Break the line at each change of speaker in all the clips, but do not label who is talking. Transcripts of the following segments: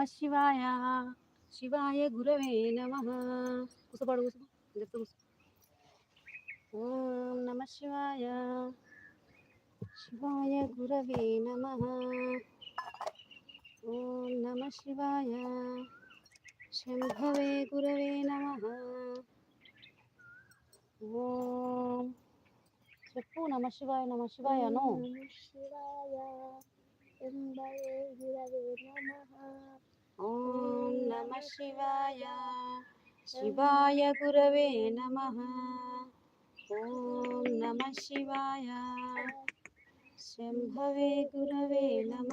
నమ శివాయ శివాయ గురవే నమ కూసపాడు కూసు చెప్తూ కూసు ఓం నమ శివాయ శివాయ గురవే నమ ఓం నమ శివాయ శంభవే గురవే నమ ఓం చెప్పు నమ శివాయ నమ శివాయను
శివాయ శంభవే గురవే నమ
ఓం నమ శివాయ శివాయ గురవే నమ ఓం నమ శివాయ శంభవే గురవే నమ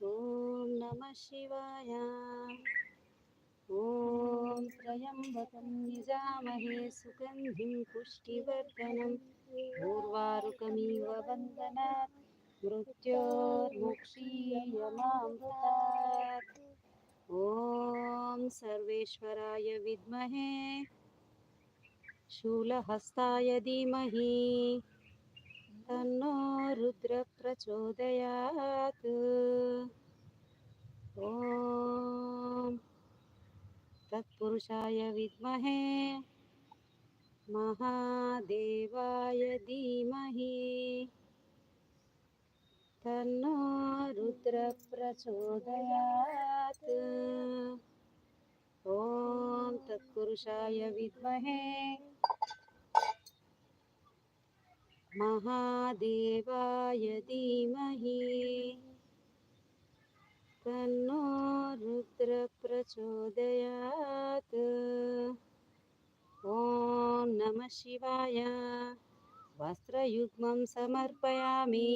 ఓం నమ శివాయ ఓం త్రయంబకం నిజామహే సుగంధిం పుష్టివర్ధనం ఊర్వారుకమివ వందనాత్ ॐ सर्वेश्वराय विद्महे। शूलहस्ताय धीमहि। तन्नो रुद्रप्रचोदयात्। ॐ तत्पुरुषाय विद्महे। महादेवाय धीमहि तन्नो रुद्रप्रचोदयात् ॐ तत्पुरुषाय विद्महे महादेवाय धीमहि तन्नो रुद्रप्रचोदयात् ॐ नमः शिवाय वस्त्रयुग्मं समर्पयामि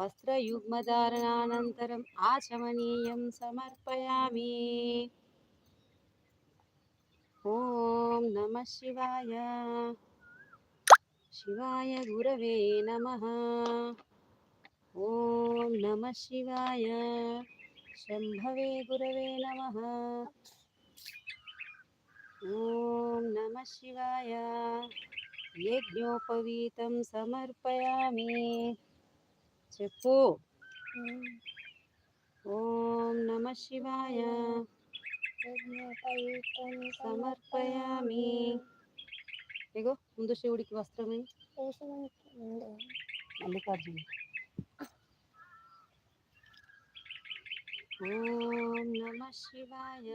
वस्त्रयुग्मधारणानन्तरम् आचमनीयं समर्पयामि ॐ नमः शिवाय शिवाय गुरवे नमः ॐ नमः शिवाय शम्भवे गुरवे नमः ॐ नमः शिवाय यज्ञोपवीतं समर्पयामि చెప్పు. ఓం నమ శివాయ. సమర్పయామి. ఇగో ముందు శివుడికి వస్త్రమే. మల్లికార్జున. ఓం నమ శివాయ.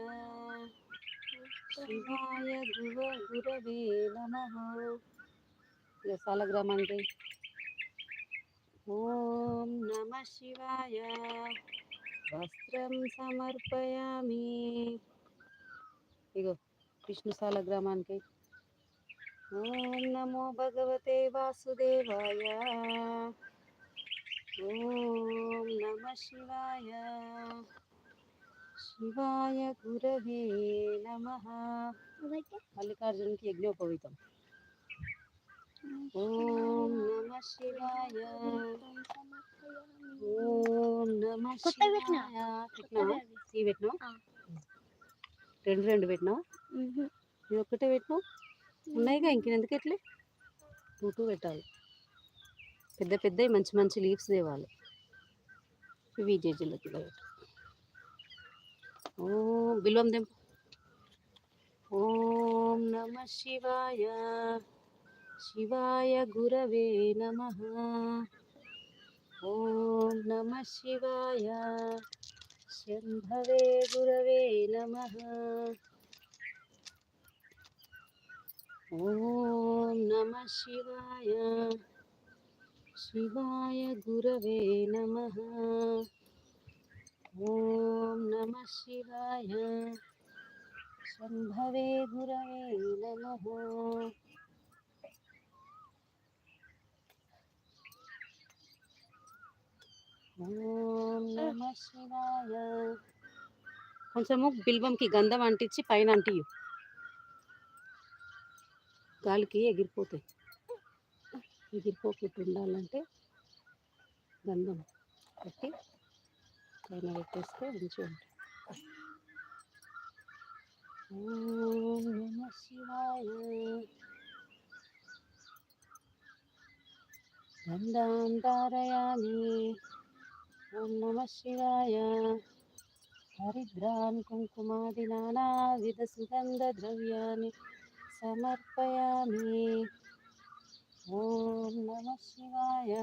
శివాయ గువ గురవే నమ. ఇక సాలగ్రామానికి ఓం నమ శివాయ వస్త్రం సమర్పయామి ఇగో విష్ణు సాలగ్రామానికి ఓం నమో భగవతే వాసుదేవాయ ఓం నమ శివాయ శివాయ గురవే నమ మల్లికార్జునికి యజ్ఞోపవీతం ఓం నమ శివాయ. ఓం నమ పెట్టినావా
ఆ.
రెండు రెండు పెట్టినావా ఇది ఒక్కటే పెట్టినావు ఉన్నాయిగా ఇంకెందుకు ఎట్లే టూ టూ పెట్టాలి. పెద్ద పెద్దవి మంచి మంచి లీవ్స్ తేవాలి. ఇవి కిలో పెట్టు. ఓం బిల్వం దెంపు ఓం నమ శివాయ. శివాయ గురవే నమ ఓం నమ శివాయ శంభవే గురవే నమ ఓం నమ శివాయ శివాయ గురవే నమ ఓం నమ శివాయ శంభవే గురవే నమ ఓం నమ శివాయ కొంచెము బిల్వంకి గంధం అంటించి పైన అంటియు. గాలికి ఎగిరిపోతాయి. ఎగిరిపోకుండా ఉండాలంటే గంధం పెట్టి పైన పెట్టేస్తే మంచిగా ఉంటుంది ఓం నమ శివాయ గంధాం ధారయామి ఓం నమ శివాయ. హరిద్రాన్ కుంకుమాది నానావిధ సుగంధ ద్రవ్యాన్ని సమర్పయామి. ఓం నమ శివాయ.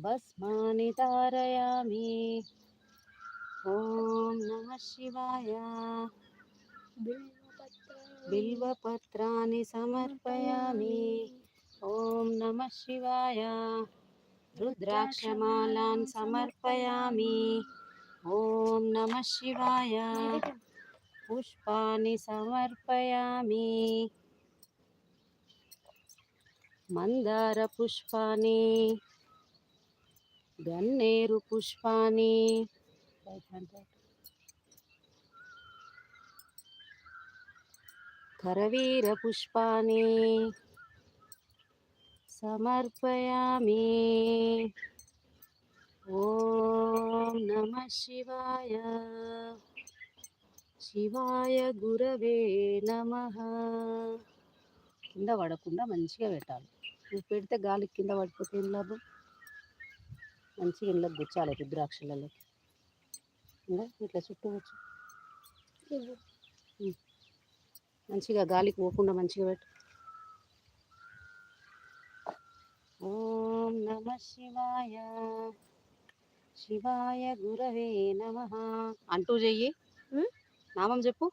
భస్మాని తారయామి. ఓం నమ శివాయ. బిల్వపత్రాన్ని సమర్పయామి. ఓం నమ శివాయ. రుద్రాక్షమాలాన్ సమర్పయామి ఓం నమ శివాయ పుష్పాన్ని సమర్పయామి మందార పుష్పాన్ని గన్నేరు పుష్పాన్ని కరవీర పుష్పాన్ని సమర్పయామి. ఓం నమ శివాయ. శివాయ గురవే నమ. కింద పడకుండా మంచిగా పెట్టాలి. నువ్వు పెడితే గాలి కింద పడిపోతే ఏం లాభం? మంచిగా ఇంట్లో గుచ్చాలి రుద్రాక్షలలో ఇంకా ఇట్లా చుట్టవచ్చు మంచిగా గాలికి పోకుండా మంచిగా పెట్టు. ఓం నమ శివాయ. శివాయ గురవే నమ. అంటూ చెయ్యి. నామం చెప్పు.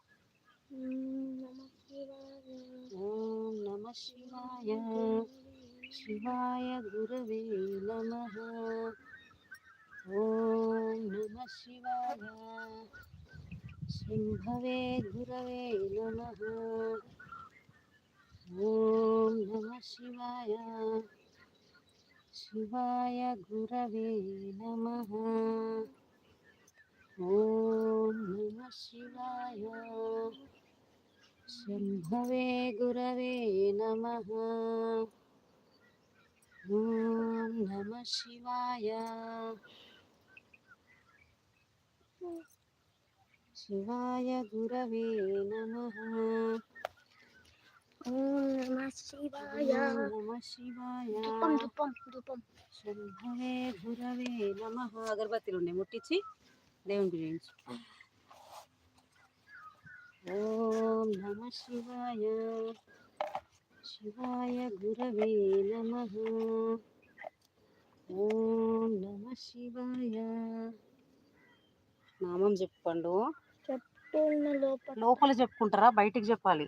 ఓం నమ శివాయ. శివాయ గురవే నమ. ఓం నమ శివాయ. శంభవే గురవే నమ. ఓం నమ శివాయ. शिवाय गुरवे नमः। ॐ नमः शिवाय। शम्भवे गुरवे नमः। ॐ नमः शिवाय। शिवाय गुरवे नमः।
ఓం నమ శివాయ.
నమ శివాయ
ధూపం ధూపం
శంభవే గురవే నమ. అగరబత్తిలు ఉన్నాయి. ముట్టించి దేవునికి చేయించు. ఓం నమ శివాయ. శివాయ గురవే నమ. ఓం నమ శివాయ. నామం చెప్పండు.
చెప్పున్న లోపల.
లోపల చెప్పుకుంటారా? బయటికి చెప్పాలి.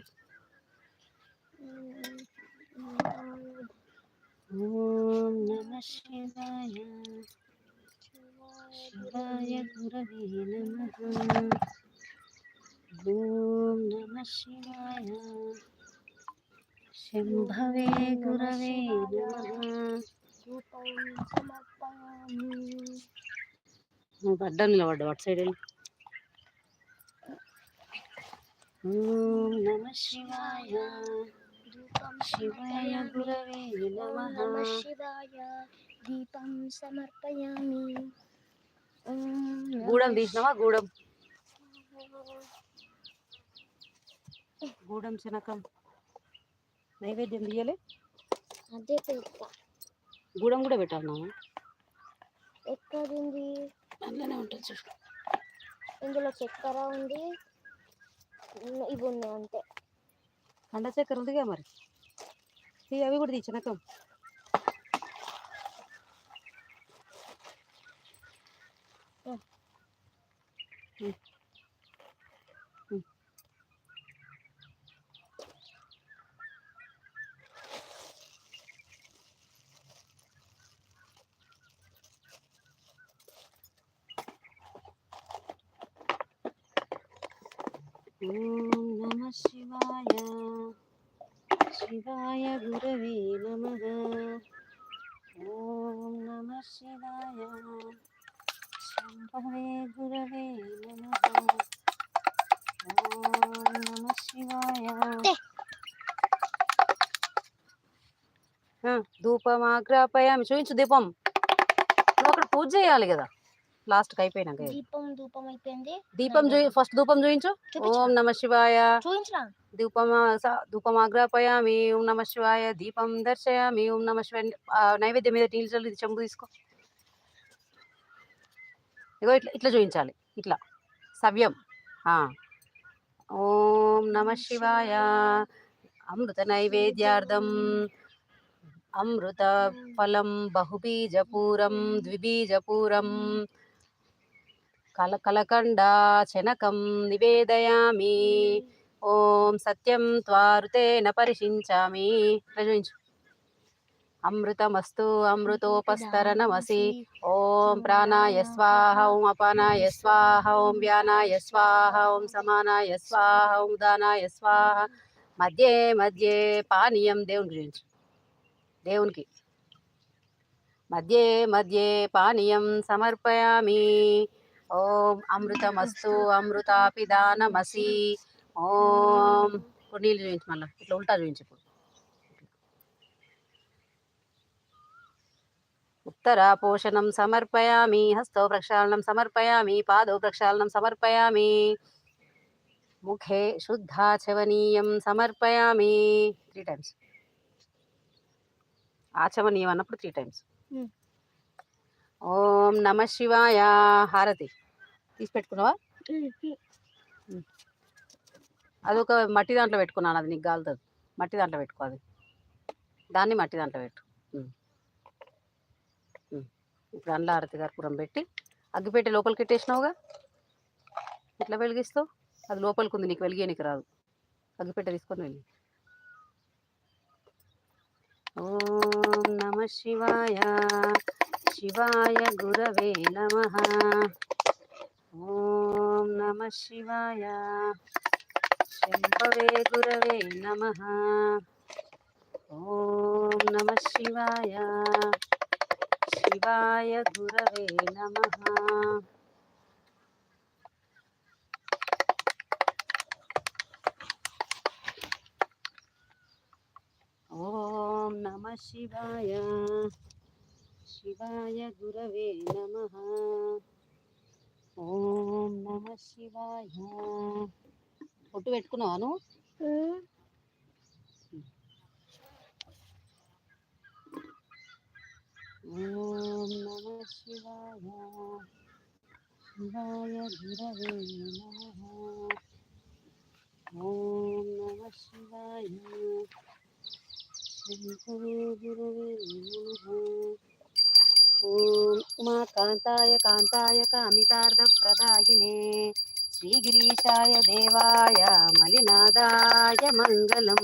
ఓం నమ శివాయ. శివాయ గురవే నమ. ఓం నమ శివాయ. శంభవే గురవే నమ.
ధూపం సమర్పయామి
నువ్వు సైడ్ వెళ్ళి. ఓం నమ శివాయ. శివాయ గురవే నమ
శివాయ దీపం సమర్పయామి
గూడెం తీసినావా గూడెం గూడెం శనకం నైవేద్యం తీయలే
అదే పెట్ట
గూడెం కూడా పెట్టాలి నాన్న
ఎక్కడుంది
అందులోనే ఉంటుంది చూడు.
ఇందులో చక్కెర ఉంది. ఇవి ఉన్నాయి అంతే.
కండ చక్కెర ఉందిగా మరి తీ అవి కూడా తీ శనకం ఓం నమ శివాయ శివాయ గురవే నమ. ఓం నమ శివాయ. శంభవే గురవే నమ. ఓం నమ శివాయ. ధూపం ఆగ్రాపయామి. చూపించు దీపం. నువ్వు అక్కడ పూజ చేయాలి కదా. లాస్ట్కి అయిపోయినాక
దీపం ధూపం అయిపోయింది.
దీపం ఫస్ట్ ధూపం చూపించు
చూపించు.
ఓం నమ శివాయ.
చూపించిన
ధూపం ధూపమాగ్రాపయామి ఓం నమ శివాయ. దీపం దర్శయామి ఓం నమ శివాయ. నైవేద్యం మీద నీళ్ళు చల్లి చెంబు తీసుకో. ఇగో ఇట్లా ఇట్లా చూపించాలి ఇట్లా. సవ్యం. ఓం నమ శివాయ. అమృత నైవేద్యార్థం. అమృత ఫలం బహుబీజపూరం ద్విబీజపూరం కలకలకండ శనకం నివేదయామి. ఓం సత్యం త్వారుతేన పరిశించామి. ప్రజవించు. అమృతమస్తు అమృతోపస్తరణమసి. ఓం ప్రాణాయ స్వాహ ఓం అపానాయ స్వాహ ఓం వ్యానాయ స్వాహ ఓం సమానాయ స్వాహ ఓం దానాయ స్వాహ. మధ్యే మధ్యే పానీయం దేవుని గురించి. దేవునికి. మధ్యే మధ్యే పానీయం సమర్పయామి. ఓం అమృతమస్తు అమృతాపిదానమసి ఓం. ఇప్పుడు నీళ్ళు చూపించు మళ్ళీ. ఇట్లా ఉల్టా చూపించు ఇప్పుడు. ఉత్తర పోషణం సమర్పయామి హస్తో ప్రక్షాళనం సమర్పయామి పాదో ప్రక్షాళనం సమర్పయామి. ముఖే శుద్ధాచవనీయం సమర్పయామి. త్రీ టైమ్స్ ఆచవనీయం అన్నప్పుడు త్రీ టైమ్స్ ఓం నమ శివాయ. హారతి. తీసి పెట్టుకున్నావా అదొక మట్టి దాంట్లో పెట్టుకున్నాను అది నీకు గాలుతుంది. మట్టి దాంట్లో పెట్టుకో అది. దాన్ని మట్టి దాంట్లో పెట్టు. ఇప్పుడు అండ్ల హారతి కర్పూరం పెట్టి అగ్గిపెట్టి లోపలికి పెట్టేసినావుగా ఇట్లా వెలిగిస్తావు? అది లోపలికి ఉంది నీకు వెలిగేనికి రాదు. అగ్గిపెట్టె తీసుకొని వెళ్ళి. ఓం నమ శివాయ. శివాయ గురవే నమ. ఓం నమ శివాయ. శంభవే గురవే నమ. ఓం నమ శివాయ. శివాయ గురవే నమ. ఓం నమ శివాయ. శివాయ గురవే నమ ఓం నమ శివాయ పొట్టు పెట్టుకున్నావాను ఓం నమ శివాయ శివాయ గురవే నమ ఓం నమ శివాయ శంకరే గురవే నమ ఓం ఉమాకాంతాయ కాంతాయ కామితార్థప్రదాయినే శ్రీగిరీశాయ దేవాయ మలినాదాయ మంగళం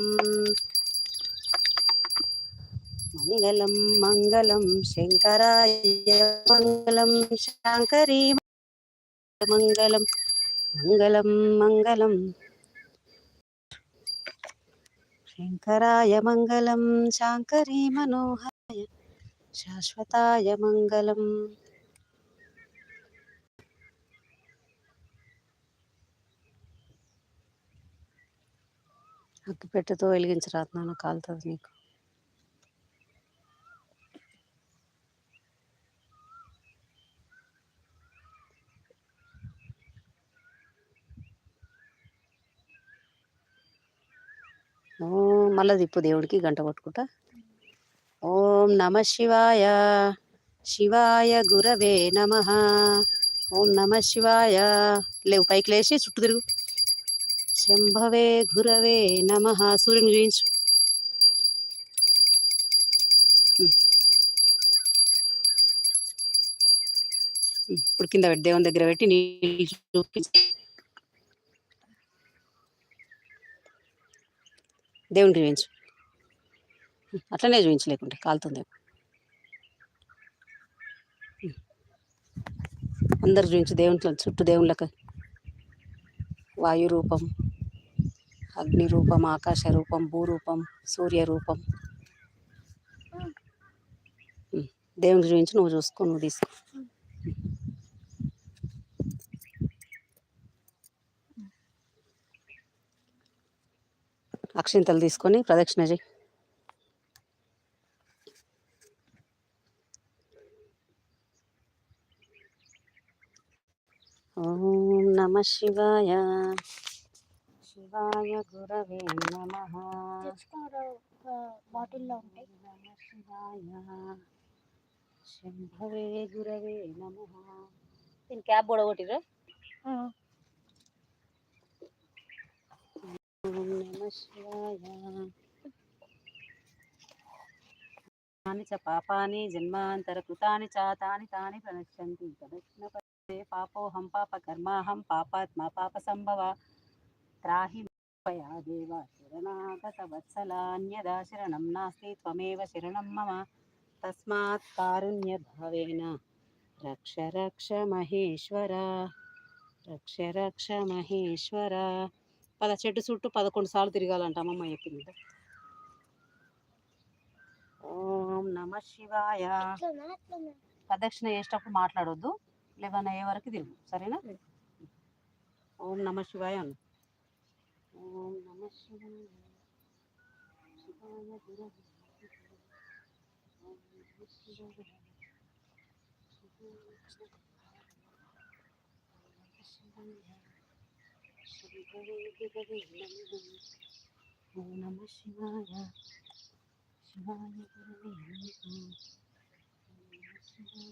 మంగళం మంగళం శంకరాయ మంగళం శాంకరీ మంగళం మంగళం మంగళం శంకరాయ మంగళం శాంకరీ మనోహర శాశ్వతాయ మంగళం. అగ్గిపెట్టెతో వెలిగించరాత్నాను కాలుతుంది నీకు. ఓం మళ్ళీ తిప్పు దేవుడికి గంట కొట్టుకుంటా. ఓం నమ శివాయ. శివాయ గురవే నమ. ఓం నమ శివాయ. లేవు పైకి లేచి చుట్టూ తిరుగు. శంభవే గురవే నమ. సూర్యుని చూపించు. ఇప్పుడు కింద పెట్టి దేవుని దగ్గర పెట్టి నీళ్ళు చూపించి. దేవునికి చూపించు. అట్లనే చూపించలేకుంటే కాలుతుంది అందరు చూపించు దేవుని చుట్టూ దేవుళ్ళకి. వాయు రూపం అగ్ని రూపం ఆకాశ రూపం భూరూపం సూర్య రూపం దేవుని చూపించి నువ్వు చూసుకో నువ్వు తీసుకో. అక్షింతలు తీసుకొని ప్రదక్షిణ చేయి. ఓం నమ శివాయ. శివాయ గురవే నమ.
బాటిల్లో ఉంటాయి.
నమ శివాయ. శంభవే గురవే నమ. దీని క్యాబ్
ఒడగొట్టిరా
ఓం నమ శివాయ. చ పాపాని జన్మాంతర కృతాని చ తాని తాని ప్రదక్షిణ పాపోహం పాప కర్మాహం పాపాత్మ పాప సంభవ. త్రాహి మయా దేవ శరణాగత వత్సలాన్యదా శరణం నాస్తి త్వమేవ శరణం మమ. తస్మాత్ కారుణ్య భావేన. రక్ష రక్ష మహేశ్వర. రక్ష రక్ష మహేశ్వర. పద చెట్టు చుట్టూ పదకొండు సార్లు తిరగాలంట అమ్మమ్మ చెప్పింది. ఓం నమ శివాయ. ప్రదక్షిణ చేసేటప్పుడు మాట్లాడొద్దు. లెవెన్ అయ్యే వరకు తిరుగు. సరేనా? ఓం నమ శివాయ అను ఓం నమ శివాయ. శివాయ గురవే ఓం నమ శివాయ. శివాయ. గురవే నమః. ఓం నమ శివాయ శివాయ గురవే నమః. శివాయ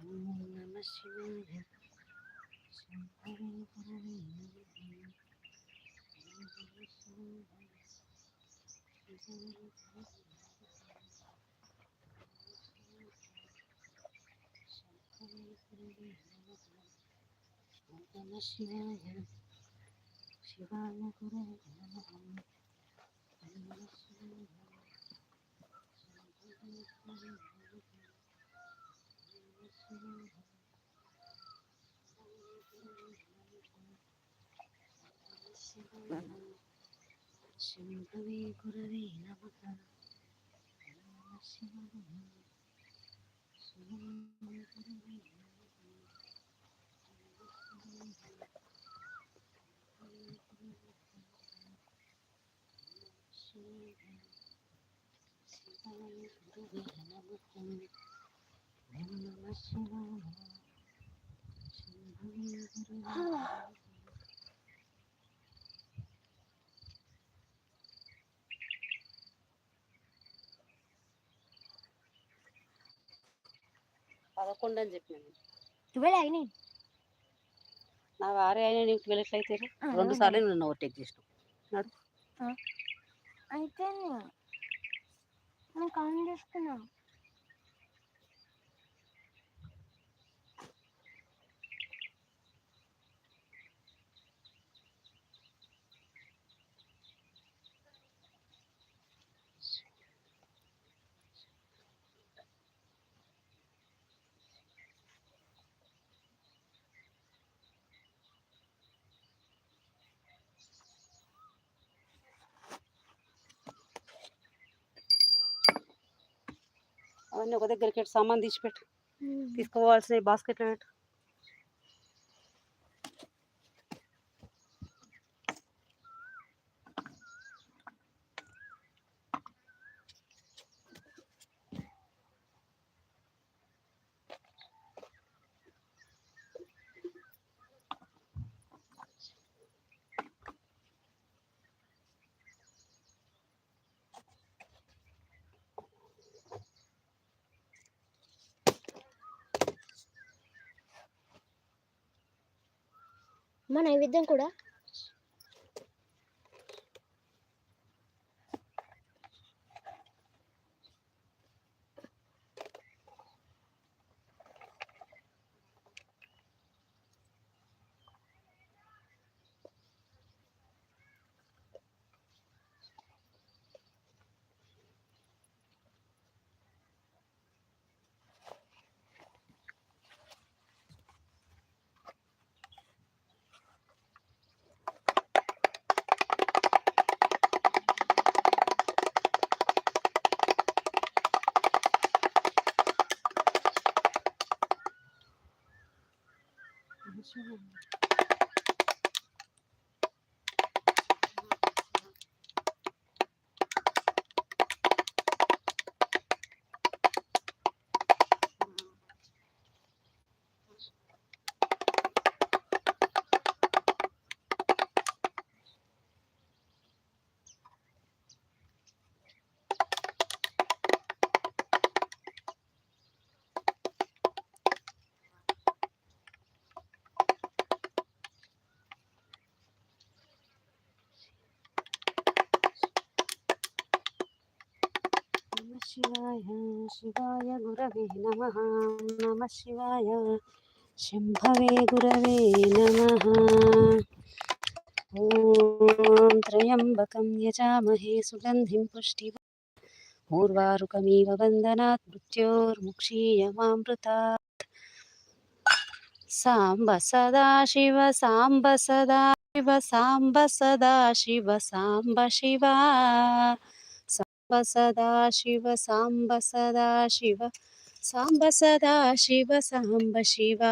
ఓం నమ శివాయ శంకరే గురవే నమః ఓం నమ శివాయ శివాయ గురవే శంకరే గురవే నమః ఓం నమ శివాయ శివాయ గురవే నమః పదకొండు అని చెప్పినాను
ట్వెల్వ్ అయినాయి.
నా వారే అయినా నీకు వెళ్ళట్లయితే రెండు సార్లు నన్ను ఓవర్టేక్ చేసినావు
అయితే నేను కౌంట్ చేసుకున్నా.
అవన్నీ ఒక దగ్గరికి పెట్టి సామాన్ తీసి పెట్టు తీసుకోవాల్సిన బాస్కెట్లో పెట్టు
మా నైవేద్యం కూడా Thank you.
శివాయ శివాయ గురవే నమ నమ శివాయ. శంభవే గురవే నమ. ఓం త్రయంబకం యజామహే సుగంధిం పుష్టి ఊర్వారుకమీవ బంధనాత్ మృత్యోర్ముక్షీయమామృతాత్ సాంబ సదా శివ సాంబ సదా శివ సాంబ సదా శివ సాంబ శివా. సాంబ సదా శివ సాంబ సదా శివ సాంబ సదా శివ సాంబ శివ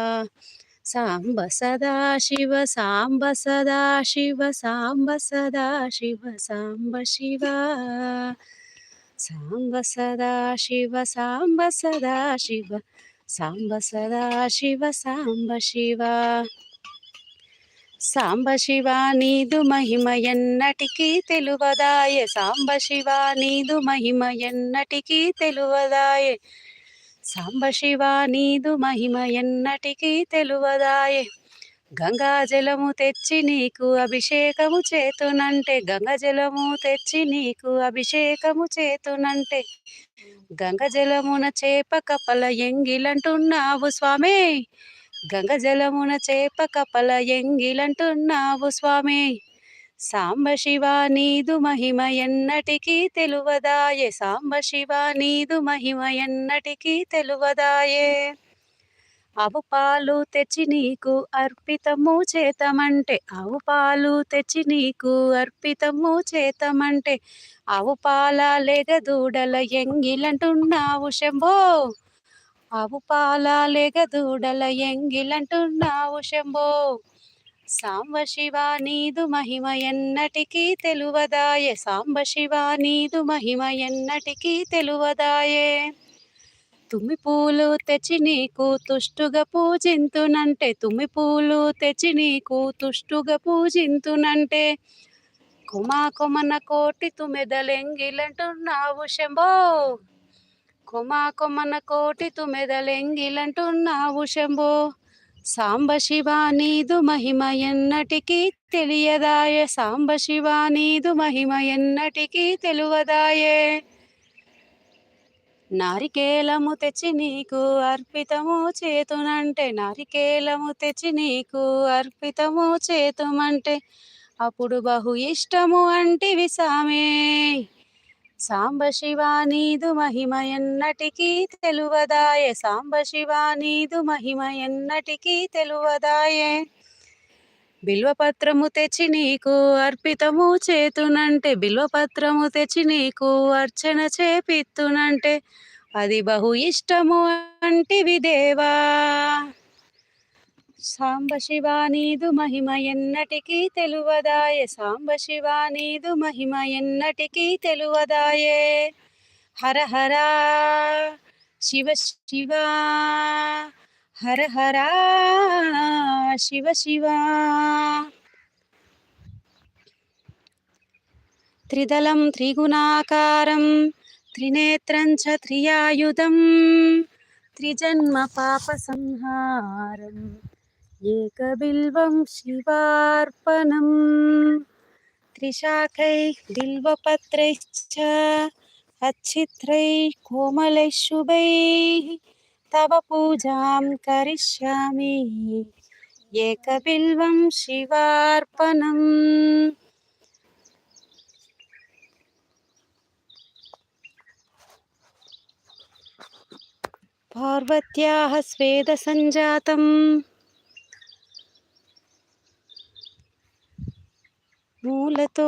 సాంబ సదా శివ సాంబ సదా శివ సాంబ సదా శివ సాంబ శివ సాంబ సదా శివ సాంబ సదా శివ సాంబ సదా శివ సాంబ శివ సాంబ శివ నీదు మహిమ ఎన్నటికీ తెలువదాయ. సాంబ శివ నీదు మహిమ ఎన్నటికీ తెలువదాయ. సాంబ శివ నీదు మహిమ ఎన్నటికీ తెలువదాయే. గంగా జలము తెచ్చి నీకు అభిషేకము చేతునంటే. గంగ జలము తెచ్చి నీకు అభిషేకము చేతునంటే. గంగ జలమున చేప కపల ఎంగిలంటున్నావు స్వామి. గంగ జలమున చేప కపల ఎంగిలంటున్నావు స్వామి. సాంబ శివ నీదు మహిమ ఎన్నటికీ తెలువదాయే. సాంబ శివ నీదు మహిమ ఎన్నటికీ తెలువదాయే. ఆవు పాలు తెచ్చి నీకు అర్పితము చేతమంటే. ఆవు పాలు తెచ్చి నీకు అర్పితము చేతమంటే. ఆవు పాల లేగ దూడల ఎంగిలంటున్నావు శంభో. ఆవు పాల దూడల ఎంగిలంటున్నావు శంభో. సాంబ శివ నీదు మహిమ ఎన్నటికీ తెలువదాయే. సాంబ శివ నీదు మహిమ ఎన్నటికీ తెలువదాయే. తుమ్మి పూలు తెచ్చి నీకు తుష్టుగా పూజింతునంటే. తుమ్మి పూలు తెచ్చి నీకు తుష్టుగా పూజింతునంటే. కుమా కొమన కోటి తుమెదలెంగిలంటున్నావు శంభో. కుమా కొమన కోటి తుమెదలెంగిలంటున్నావు శంభో. సాంబ శివ నీదు మహిమ ఎన్నటికీ తెలియదాయే. సాంబ శివ నీదు మహిమ ఎన్నటికీ తెలువదాయే నారికేలము తెచ్చి నీకు అర్పితము చేతునంటే నారికేలము తెచ్చి నీకు అర్పితము చేతుమంటే అప్పుడు బహు ఇష్టము అంటివి సామే. సాంబ శివానీదు మహిమ ఎన్నటికీ తెలువదాయే. సాంబ శివానీదు మహిమ ఎన్నటికీ తెలువదాయే. బిల్వపత్రము తెచ్చి నీకు అర్పితము చేతునంటే బిల్వపత్రము తెచ్చి నీకు అర్చన చేపిత్తునంటే అది బహు ఇష్టము అంటివి దేవా. సాంబ శివ నీదు మహిమ ఎన్నటికీ తెలువదాయే. సాంబ శివ నీదు మహిమ ఎన్నటికీ తెలువదాయే. హర హర శివ శివ హర హర శివ శివ. త్రిదళం త్రిగుణాకారం త్రినేత్రం చ త్రియాయుధం త్రిజన్మ పాప సంహారం. एकबिल्वं शिवार्पणं त्रिशाखैः बिल्वपत्रैश्च अच्छित्रैः कोमलैः शुभैः तव पूजां करिष्यामि। एकबिल्वं शिवार्पणम्। पार्वत्याः स्वेदसञ्जातम्। మూలతో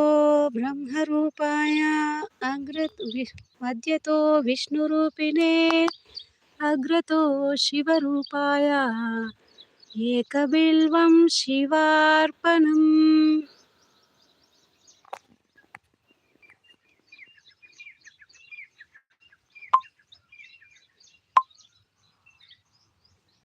బ్రహ్మరూపాయ అగ్రత్ మధ్యతో విష్ణురూపిణే అగ్రతో శివరూపాయ ఏకబిల్వం శివార్పణం.